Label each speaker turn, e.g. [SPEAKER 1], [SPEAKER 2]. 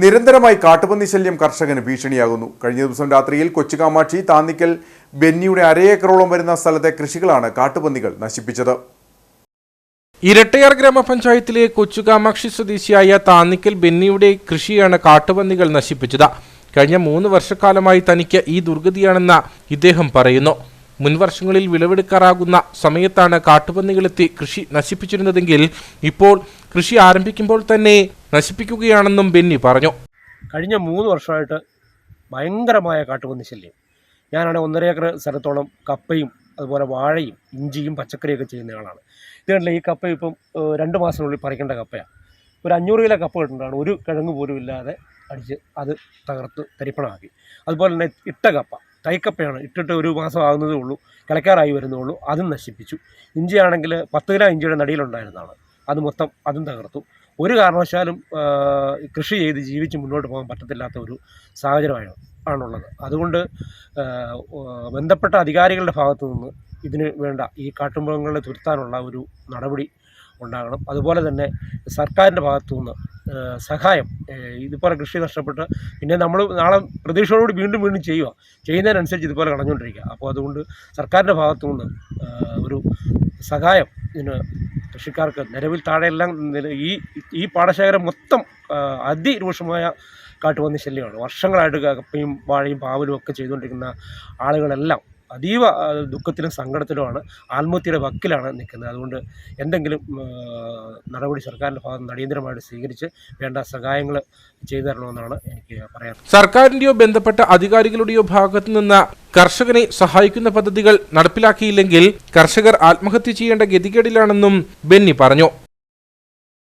[SPEAKER 1] നിരന്തരമായി കാട്ടുപന്നി ശല്യം കർഷകന് ഭീഷണിയാകുന്നു. കഴിഞ്ഞ ദിവസം രാത്രിയിൽ കൊച്ചുകാമാക്ഷി താന്നിക്കൽ ബെന്നിയുടെ അരയേക്കറോളം വരുന്ന സ്ഥലത്തെ കൃഷികളാണ് കാട്ടുപന്നികൾ നശിപ്പിച്ചത്.
[SPEAKER 2] ഇരട്ടയാർ ഗ്രാമപഞ്ചായത്തിലെ കൊച്ചുകാമാക്ഷി സ്വദേശിയായ താന്നിക്കൽ ബെന്നിയുടെ കൃഷിയാണ് കാട്ടുപന്നികൾ നശിപ്പിച്ചത്. കഴിഞ്ഞ മൂന്ന് വർഷക്കാലമായി തനിക്ക് ഈ ദുർഗതിയാണെന്ന് ഇദ്ദേഹം പറയുന്നു. മുൻവർഷങ്ങളിൽ വിളവെടുക്കാറാകുന്ന സമയത്താണ് കാട്ടുപന്നികളെത്തി കൃഷി നശിപ്പിച്ചിരുന്നതെങ്കിൽ ഇപ്പോൾ കൃഷി ആരംഭിക്കുമ്പോൾ തന്നെ നശിപ്പിക്കുകയാണെന്നും ബെന്നി പറഞ്ഞു.
[SPEAKER 3] കഴിഞ്ഞ മൂന്ന് വർഷമായിട്ട് ഭയങ്കരമായ കാട്ടുപന്നി ശല്യം. ഞാനാണ് ഒന്നര ഏക്കർ സ്ഥലത്തോളം കപ്പയും അതുപോലെ വാഴയും ഇഞ്ചിയും പച്ചക്കറിയൊക്കെ ചെയ്യുന്ന ആളാണ്. ഇത് ഈ കപ്പ ഇപ്പം രണ്ട് മാസത്തിനുള്ളിൽ പറിക്കേണ്ട കപ്പയാണ് ഒരു അഞ്ഞൂറ് കിലോ കപ്പ കിട്ടുന്നതാണ്. ഒരു കിഴങ്ങ് പോലും ഇല്ലാതെ അടിച്ച് അത് തകർത്ത് തരിപ്പണമാക്കി. അതുപോലെ തന്നെ ഇട്ട കപ്പ. തൈക്കപ്പയാണ് ഇട്ടിട്ട് ഒരു മാസം ആകുന്നതേ ഉള്ളൂ കിളക്കാറായി വരുന്നേ ഉള്ളൂ അതും നശിപ്പിച്ചു. ഇഞ്ചിയാണെങ്കിൽ പത്ത് കിലോ ഇഞ്ചിയുടെ നടിയിലുണ്ടായിരുന്നതാണ്. അത് മൊത്തം അതും തകർത്തു. ഒരു കാരണവശാലും കൃഷി ചെയ്ത് ജീവിച്ച് മുന്നോട്ട് പോകാൻ പറ്റത്തില്ലാത്ത ഒരു സാഹചര്യമാണ് ആണുള്ളത്. അതുകൊണ്ട് ബന്ധപ്പെട്ട അധികാരികളുടെ ഭാഗത്തു നിന്ന് ഇതിന് വേണ്ട ഈ കാട്ടുമൃഗങ്ങളെ തുരുത്താനുള്ള ഒരു നടപടി ഉണ്ടാകണം. അതുപോലെ തന്നെ സർക്കാരിന്റെ ഭാഗത്തു നിന്ന് സഹായം. ഇതുപോലെ കൃഷി നഷ്ടപ്പെട്ട് പിന്നെ നമ്മൾ നാളെ പ്രതീക്ഷയോടുകൂടി വീണ്ടും വീണ്ടും ചെയ്യുക ചെയ്യുന്നതിനനുസരിച്ച് ഇതുപോലെ കളഞ്ഞുകൊണ്ടിരിക്കുക. അപ്പോൾ അതുകൊണ്ട് സർക്കാരിന്റെ ഭാഗത്തു നിന്ന് ഒരു സഹായം ഇതിന് കൃഷിക്കാർക്ക് നിലവിൽ താഴെയെല്ലാം ഈ ഈ പാടശേഖരം മൊത്തം അതിരൂക്ഷമായ കാട്ടുപന്നി ശല്യമാണ്. വർഷങ്ങളായിട്ട് കപ്പയും വാഴയും പാവലും ഒക്കെ ചെയ്തുകൊണ്ടിരിക്കുന്ന ആളുകളെല്ലാം അതീവ ദുഃഖത്തിലും സങ്കടത്തിലുമാണ് ആത്മഹത്യയുടെ വക്കിലാണ് നിൽക്കുന്നത്. അതുകൊണ്ട് എന്തെങ്കിലും നടപടി സർക്കാരിന്റെ ഭാഗത്ത് അടിയന്തരമായിട്ട് സ്വീകരിച്ച് വേണ്ട സഹായങ്ങൾ ചെയ്തു തരണമെന്നാണ് എനിക്ക് പറയാൻ
[SPEAKER 2] സർക്കാരിന്റെയോ ബന്ധപ്പെട്ട അധികാരികളുടെയോ ഭാഗത്തു നിന്ന് കർഷകനെ സഹായിക്കുന്ന പദ്ധതികൾ നടപ്പിലാക്കിയില്ലെങ്കിൽ കർഷകർ ആത്മഹത്യ ചെയ്യേണ്ട ഗതികേടിലാണെന്നും ബെന്നി പറഞ്ഞു.